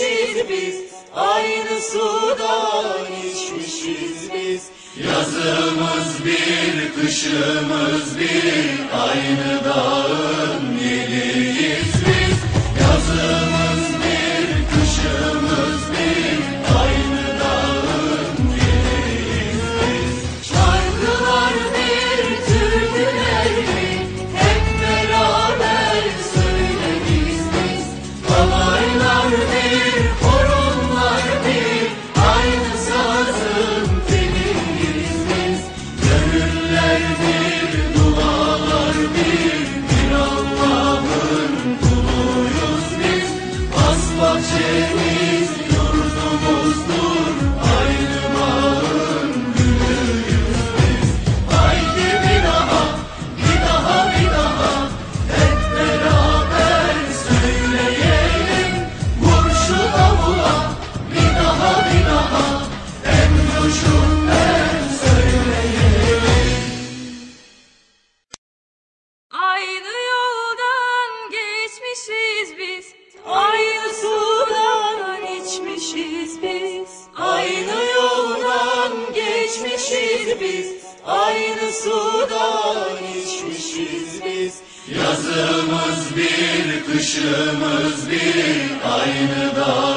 içmişiz biz Aynı sudan içmişiz biz. Yazımız bir, kışımız bir Aynı dağın yeli 谢你。biz Aynı sudan içmişiz biz. Yazımız bir, kışımız bir Aynı dağ